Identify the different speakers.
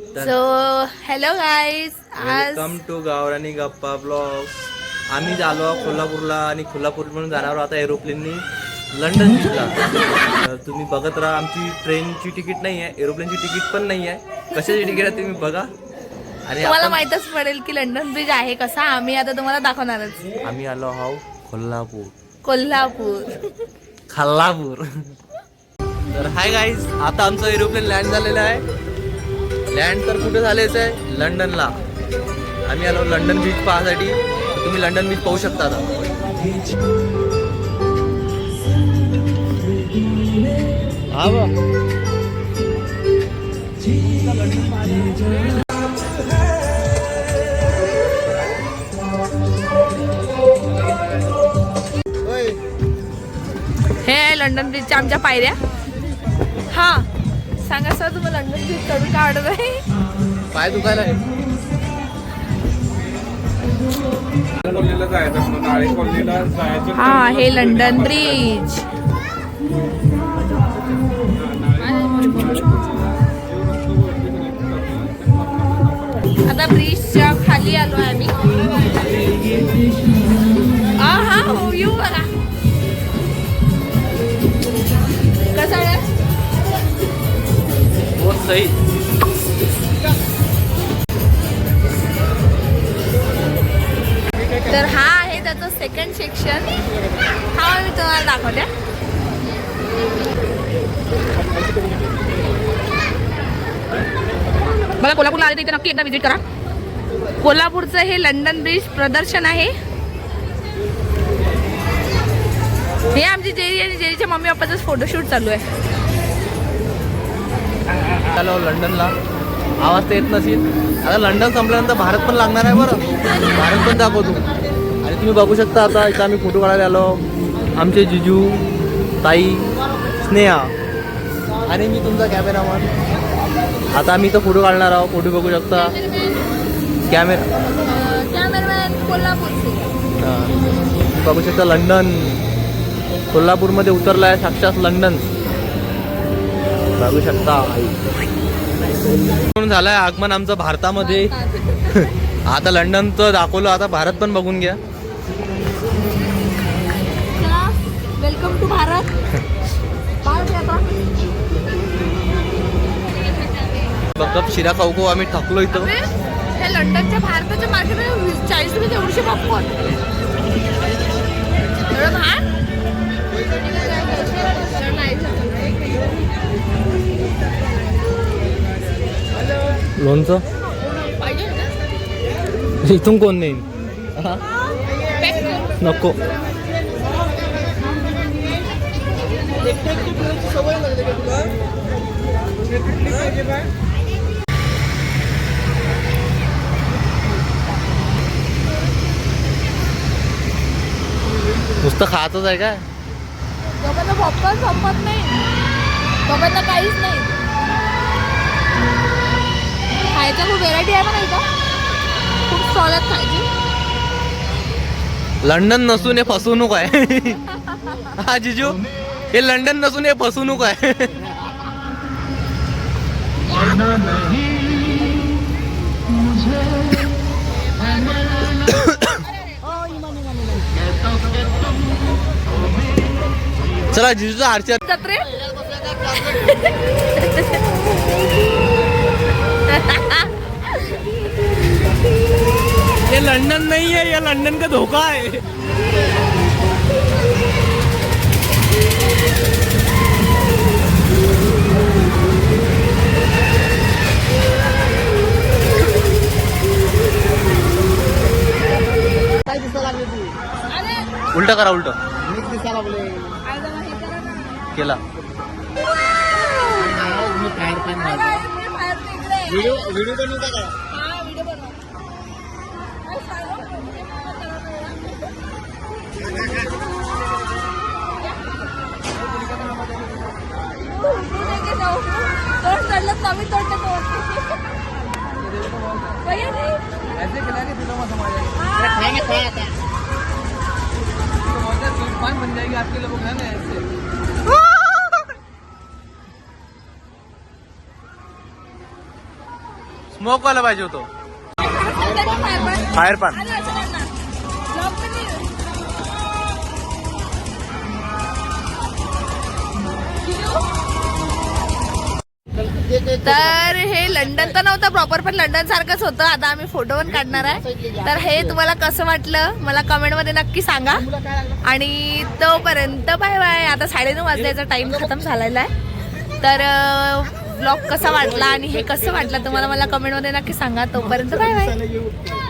Speaker 1: So hello guys आज
Speaker 2: welcome to Gavrani Gappa blog आम्ही आलो आहोत कोल्हापूरला आणि कोल्हापूर म्हणून जाणार आहोत आता एरोप्लेननी लंडन तर तुम्ही बघत राहा आमची ट्रेनची तिकीट नाही आहे एरोप्लेनची तिकीट पण नाही आहे कशाची तिकीट आहे तुम्ही बघा. आणि
Speaker 1: तुम्हाला
Speaker 2: आपण-
Speaker 1: माहितच पडेल की लंडन ब्रिज आहे कसा आम्ही आता तुम्हाला दाखवणारच.
Speaker 2: आम्ही आलो आहोत कोल्हापूर.
Speaker 1: कोल्हापूर.
Speaker 2: खाल्लापूर. तर हाय गाईज आता आमचं एरोप्लेन लँड झालेलं आहे. लँड तर कुठे झालेच आहे? लंडनला आम्ही आलो लंडन बीच पाहण्यासाठी तुम्ही लंडन बीच पाहू शकता आता. हा बा
Speaker 1: हे आहे लंडन ब्रिजच्या आमच्या पायऱ्या. हा. सांगा सर तुम्ही लंडन ब्रिज चढून का वाटत आहे
Speaker 2: पाय दुखायला
Speaker 1: हा हे लंडन ब्रिज आता ब्रिजच्या खाली आलो आहे आम्ही.
Speaker 2: सही
Speaker 1: तर हा आहे त्याचं सेकंड सेक्शन हा मी तुम्हाला दाखवते. बघा कोल्हापूरला आले तर इथे नक्की एकदा विजिट करा. कोल्हापूरचं हे लंडन ब्रिज प्रदर्शन आहे. हे आमची जेरी आणि जेरीच्या मम्मी पप्पाचं फोटोशूट चालू आहे.
Speaker 2: आलो लंडनला. आवाज तर येत नसेल. आता लंडन संपल्यानंतर भारत पण लागणार आहे बरं. भारत पण दाखवतो. आणि तुम्ही बघू शकता आता इथं आम्ही फोटो काढायला आलो. आमचे जिजू ताई स्नेहा. आणि मी तुमचा कॅमेरामॅन. आता आम्ही इथं फोटो काढणार आहोत. फोटो बघू शकता. कॅमेरा. हा. बघू शकता लंडन. कोल्हापूरमध्ये उतरलं आहे साक्षात लंडन. बघू शकता. म्हणून झालंय आगमन आमचं भारतामध्ये. आता लंडनचं दाखवलं आता भारत पण बघून घ्या.
Speaker 1: Welcome to Bharat.
Speaker 2: बघ शिरा खाऊ खाऊ आम्ही थकलो इथं.
Speaker 1: हे लंडनच्या भारताच्या मार्केटमध्ये चाळीस रुपये एवढीशे पॉपकॉर्न एवढं.
Speaker 2: लोणचं? इथून कोण नाही. नको नुसतं खायचंच आहे
Speaker 1: पॉपकॉर्न संपत नाही लोकांना काहीच नाही. खायच्या खूप व्हेरायटी आहे ना इथं. खूप स्टॉल आहेत खायचे.
Speaker 2: लंडन नसून हे फसवणूक आहे. हा जिजू? हे लंडन नसून हे फसवणूक आहे. चला जिजूचा
Speaker 1: कत्रे
Speaker 2: ये लंदन नहीं है ये लंदन का धोखा है। उलट करा उलट. केला.
Speaker 1: मी फायर पण व्हिडिओ व्हिडिओ बनवता का? तोड चढलं आम्ही तोडलं तोड भैया नाही
Speaker 2: ऐसे खिला के फ़िल्म
Speaker 1: समझ जाएगी
Speaker 3: खाएँगे खाया था। हाँ।
Speaker 2: तो बहुत पान बन जाएगी आपके लोगों को ना ऐसे। स्मोक वाला पाहिजे होतो. फायर पान
Speaker 1: तर हे लंडन तर नव्हतं प्रॉपर पण लंडन सारखंच होतं. आता आम्ही फोटो पण काढणार आहे. तर हे तुम्हाला कसं वाटलं? मला कमेंटमध्ये नक्की सांगा. आणि तोपर्यंत बाय बाय आता साडेनऊ वाजल्याचा टाइम खतम झालेला आहे. तर ब्लॉग कसा वाटला आणि हे कसं वाटलं तुम्हाला मला कमेंटमध्ये नक्की सांगा. तोपर्यंत बाय बाय